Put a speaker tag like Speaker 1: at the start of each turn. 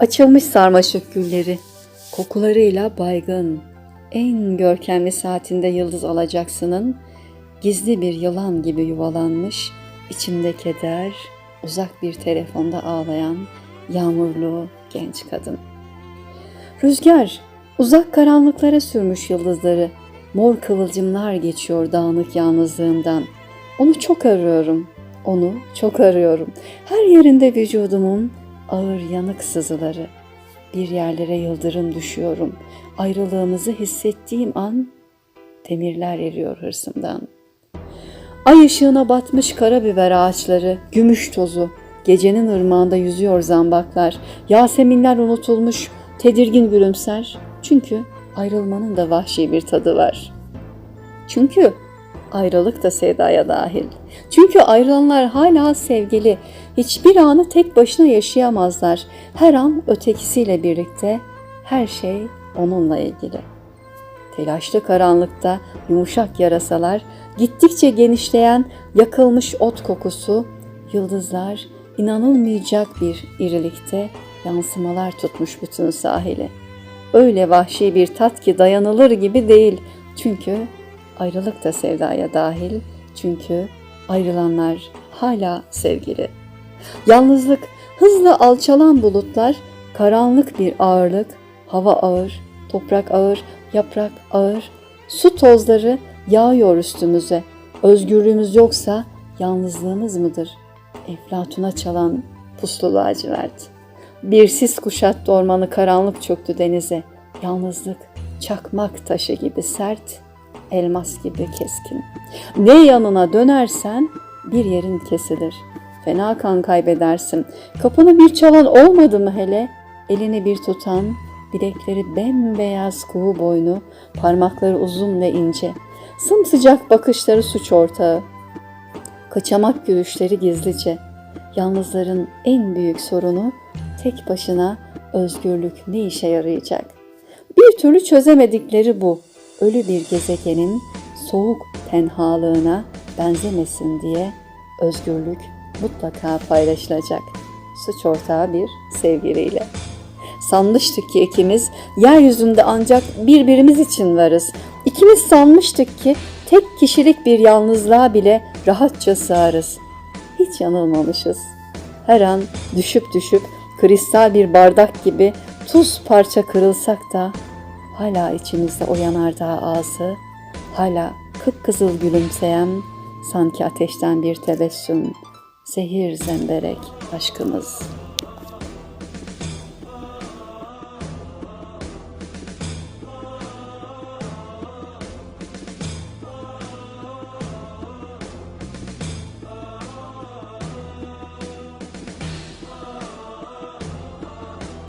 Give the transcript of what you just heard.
Speaker 1: Açılmış sarmaşık gülleri, kokularıyla baygın, en görkemli saatinde yıldız alacaksının, gizli bir yılan gibi yuvalanmış, içimde keder, uzak bir telefonda ağlayan yağmurlu genç kadın. Rüzgar uzak karanlıklara sürmüş yıldızları, mor kıvılcımlar geçiyor dağınık yalnızlığımdan. Onu çok arıyorum, onu çok arıyorum. Her yerinde vücudumun ağır yanık sızıları. Bir yerlere yıldırım düşüyorum. Ayrılığımızı hissettiğim an demirler eriyor hırsımdan. Ay ışığına batmış karabiber ağaçları, gümüş tozu, gecenin ırmağında yüzüyor zambaklar, yaseminler unutulmuş, tedirgin gülümser. Çünkü ayrılmanın da vahşi bir tadı var. Çünkü ayrılık da sevdaya dahil. Çünkü ayrılanlar hala sevgili. Hiçbir anı tek başına yaşayamazlar. Her an ötekisiyle birlikte, her şey onunla ilgili. Telaşlı karanlıkta yumuşak yarasalar, gittikçe genişleyen yakılmış ot kokusu, yıldızlar inanılmayacak bir irilikte yansımalar tutmuş bütün sahili. Öyle vahşi bir tat ki dayanılır gibi değil. Çünkü ayrılık da sevdaya dahil. Çünkü ayrılanlar hala sevgili. Yalnızlık, hızla alçalan bulutlar, karanlık bir ağırlık, hava ağır, toprak ağır, yaprak ağır, su tozları yağıyor üstümüze. Özgürlüğümüz yoksa yalnızlığımız mıdır? Eflatuna çalan puslu lacivert. Bir sis kuşattı ormanı karanlık çöktü denize. Yalnızlık çakmak taşı gibi sert, elmas gibi keskin. Ne yanına dönersen bir yerin kesilir. Fena kan kaybedersin. Kapını bir çalan olmadı mı hele? Elini bir tutan, bilekleri bembeyaz kuğu boynu, parmakları uzun ve ince. Sımsıcak bakışları suç ortağı. Kaçamak gülüşleri gizlice. Yalnızların en büyük sorunu tek başına özgürlük ne işe yarayacak? Bir türlü çözemedikleri bu. Ölü bir gezegenin soğuk tenhalığına benzemesin diye özgürlük mutlaka paylaşılacak. Suç ortağı bir sevgiliyle. Sanmıştık ki ikimiz yeryüzünde ancak birbirimiz için varız. İkimiz sanmıştık ki tek kişilik bir yalnızlığa bile rahatça sığarız. Hiç yanılmamışız. Her an düşüp düşüp kristal bir bardak gibi tuz parça kırılsak da hala içimizde o yanardağ ağzı, hala kıpkızıl gülümseyen sanki ateşten bir tebessüm, zehir zemberek aşkımız.''